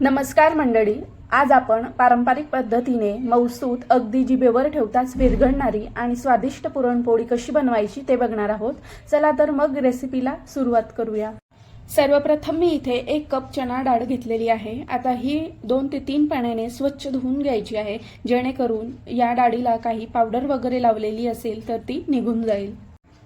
नमस्कार मंडळी आज आपण पारंपरिक पद्धतीने मौसूत अगदी जिभेवर ठेवताच विरघळणारी आणि स्वादिष्ट पुरणपोळी कशी बनवायची ते बघणार आहोत. चला तर मग रेसिपीला सुरुवात करूया. सर्वप्रथम मी इथे एक कप चणा डाळ घेतलेली आहे. आता ही दोन ते तीन पाण्याने स्वच्छ धुवून घ्यायची आहे. जेणेकरून या डाळीला काही पावडर वगैरे लावलेली असेल तर ती निघून जाईल.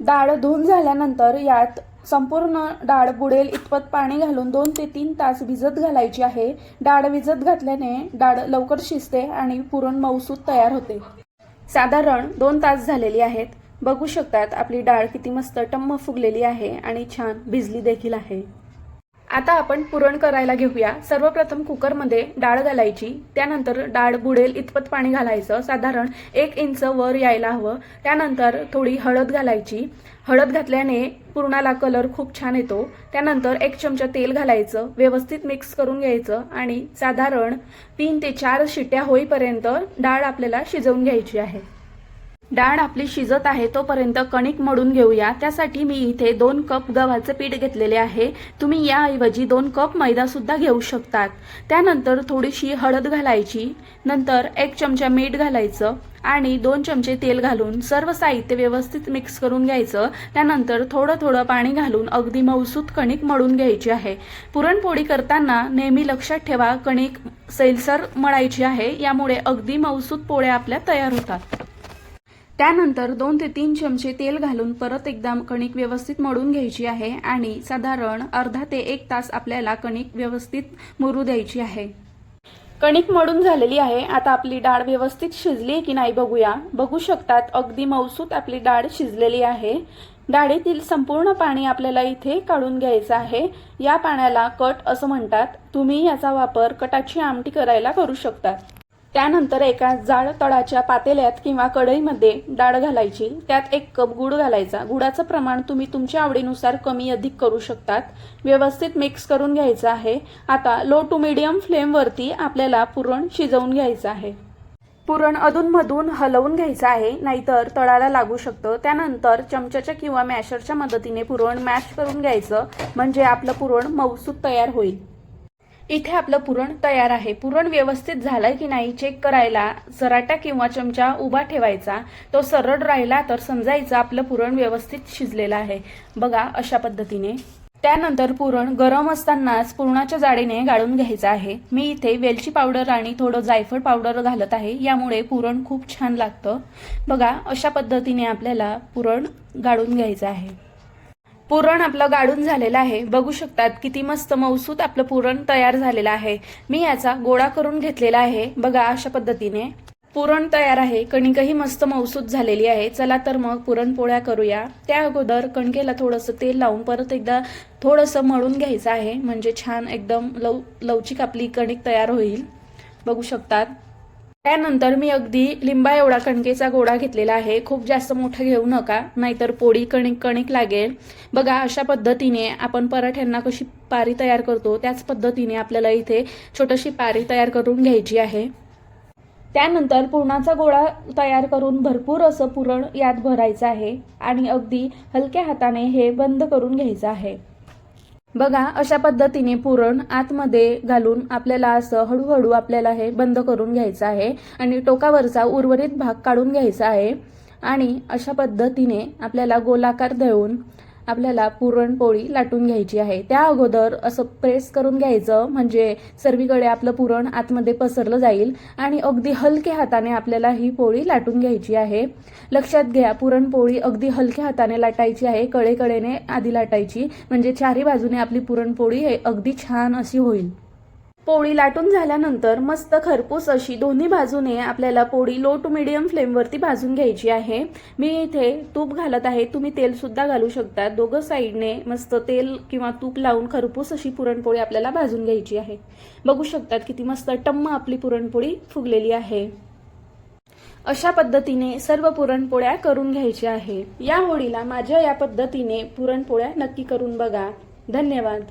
डाळ धुवून झाल्यानंतर यात संपूर्ण डाळ बुडेल इतपत पाणी घालून दोन ते तीन तास भिजत घालायची आहे. डाळ भिजत घातल्याने डाळ लवकर शिजते आणि पुरण मऊसूत तयार होते. साधारण दोन तास झालेली आहेत. बघू शकतात आपली डाळ किती मस्त टम्म फुगलेली आहे आणि छान भिजली देखील आहे. आता आपण पुरण करायला घेऊया. सर्वप्रथम कुकरमध्ये डाळ घालायची. त्यानंतर डाळ बुडेल इतपत पाणी घालायचं. साधारण एक इंच वर यायला हवं. त्यानंतर थोडी हळद घालायची. हळद घातल्याने पुरणाला कलर खूप छान येतो. त्यानंतर एक चमचा तेल घालायचं. व्यवस्थित मिक्स करून घ्यायचं आणि साधारण तीन ते चार शिट्या होईपर्यंत डाळ आपल्याला शिजवून घ्यायची आहे. डाळ आपली शिजत आहे तोपर्यंत कणिक मळून घेऊया. त्यासाठी मी इथे दोन कप गव्हाचे पीठ घेतलेले आहे. तुम्ही याऐवजी दोन कप मैदा सुद्धा घेऊ शकतात. त्यानंतर थोडीशी हळद घालायची नंतर एक चमचा मीठ घालायचं आणि दोन चमचे तेल घालून सर्व साहित्य व्यवस्थित मिक्स करून घ्यायचं. त्यानंतर थोडं थोडं पाणी घालून अगदी मऊसूत कणिक मळून घ्यायची आहे. पुरणपोळी करताना नेहमी लक्षात ठेवा कणिक सैलसर मळायची आहे. यामुळे अगदी मऊसूत पोळ्या आपल्या तयार होतात. त्यानंतर दोन ते तीन चमचे तेल घालून परत एकदा कणिक व्यवस्थित मळून घ्यायची आहे आणि साधारण अर्धा ते एक तास आपल्याला कणिक व्यवस्थित मुरू द्यायची आहे. कणिक मळून झालेली आहे. आता आपली डाळ व्यवस्थित शिजली की नाही बघूया. बघू शकतात अगदी मौसूत आपली डाळ शिजलेली आहे. डाळीतील संपूर्ण पाणी आपल्याला इथे काढून घ्यायचं आहे. या पाण्याला कट असं म्हणतात. तुम्ही याचा वापर कटाची आमटी करायला करू शकतात. त्यानंतर एका जाड तळाच्या पातेल्यात किंवा कढईमध्ये डाळ घालायची. त्यात एक कप गुळ घालायचा. गुळाचं प्रमाण तुम्ही तुमच्या आवडीनुसार कमी अधिक करू शकतात. व्यवस्थित मिक्स करून घ्यायचं आहे. आता लो टू मिडियम फ्लेमवरती आपल्याला पुरण शिजवून घ्यायचं आहे. पुरण अधूनमधून हलवून घ्यायचं आहे. नाहीतर तळाला लागू शकतं. त्यानंतर चमच्याच्या किंवा मॅशरच्या मदतीने पुरण मॅश करून घ्यायचं. म्हणजे आपलं पुरण मऊसूत तयार होईल. इथे आपलं पुरण तयार आहे. पुरण व्यवस्थित झालं की नाही चेक करायला सराटा किंवा चमचा उभा ठेवायचा तो सरळ राहिला तर समजायचं आपलं पुरण व्यवस्थित शिजलेलं आहे. बघा अशा पद्धतीने. त्यानंतर पुरण गरम असतानाच पुरणाच्या जाडीने गाळून घ्यायचं आहे. मी इथे वेलची पावडर आणि थोडं जायफळ पावडर घालत आहे. यामुळे पुरण खूप छान लागतं. बघा अशा पद्धतीने आपल्याला पुरण गाळून घ्यायचं आहे. पुरण आपलं गाडून झालेलं आहे. बघू शकतात किती मस्त मऊसूत आपलं पुरण तयार झालेलं आहे. मी याचा गोळा करून घेतलेला आहे. बघा अशा पद्धतीने. पुरण तयार आहे. कणिकही मस्त मऊसूत झालेली आहे. चला तर मग पुरणपोळ्या करूया. त्या अगोदर कणकेला थोडंसं तेल लावून परत एकदा थोडंसं मळून घ्यायचं आहे. म्हणजे छान एकदम लव लवचिक आपली कणिक तयार होईल. बघू शकतात. त्यानंतर मी अगदी लिंबा एवढा कणकेचा गोळा घेतलेला आहे. खूप जास्त मोठा घेऊ नका नाहीतर पोळी कणिक कणिक लागेल. बघा अशा पद्धतीने आपण पराठ्यांना कशी पारी तयार करतो त्याच पद्धतीने आपल्याला इथे छोटीशी पारी तयार करून घ्यायची आहे. त्यानंतर पुरणाचा गोळा तयार करून भरपूर असं पुरण यात भरायचं आहे आणि अगदी हलक्या हाताने हे बंद करून घ्यायचं आहे. बघा अशा पद्धतीने पुरण आतमध्ये घालून आपल्याला असं हळूहळू आपल्याला हे बंद करून घ्यायचं आहे आणि टोकावरचा उर्वरित भाग काढून घ्यायचा आहे. आणि अशा पद्धतीने आपल्याला गोलाकार देऊन आपल्याला पुरणपोळी लाटून घ्यायची आहे. त्या अगोदर असं प्रेस करून घ्यायचं म्हणजे सर्वीकडे आपलं पुरण आतमध्ये पसरलं जाईल आणि अगदी हलक्या हाताने आपल्याला ही पोळी लाटून घ्यायची आहे. लक्षात घ्या पुरणपोळी अगदी हलक्या हाताने लाटायची आहे कळेकळेने आधी लाटायची म्हणजे चारही बाजूने आपली पुरणपोळी हे अगदी छान अशी होईल. पोळी लाटून झाल्यानंतर मस्त खरपूस अशी दोन्ही बाजूने आपल्याला पोळी लो टू मिडियम फ्लेमवरती भाजून घ्यायची आहे. मी इथे तूप घालत आहे. तुम्ही तेल सुद्धा घालू शकता. दोघं साईडने मस्त तेल किंवा तूप लावून खरपूस अशी पुरणपोळी आपल्याला भाजून घ्यायची आहे. बघू शकतात किती मस्त टम्म आपली पुरणपोळी फुगलेली आहे. अशा पद्धतीने सर्व पुरणपोळ्या करून घ्यायच्या आहे. या होळीला माझ्या या पद्धतीने पुरणपोळ्या नक्की करून बघा. धन्यवाद.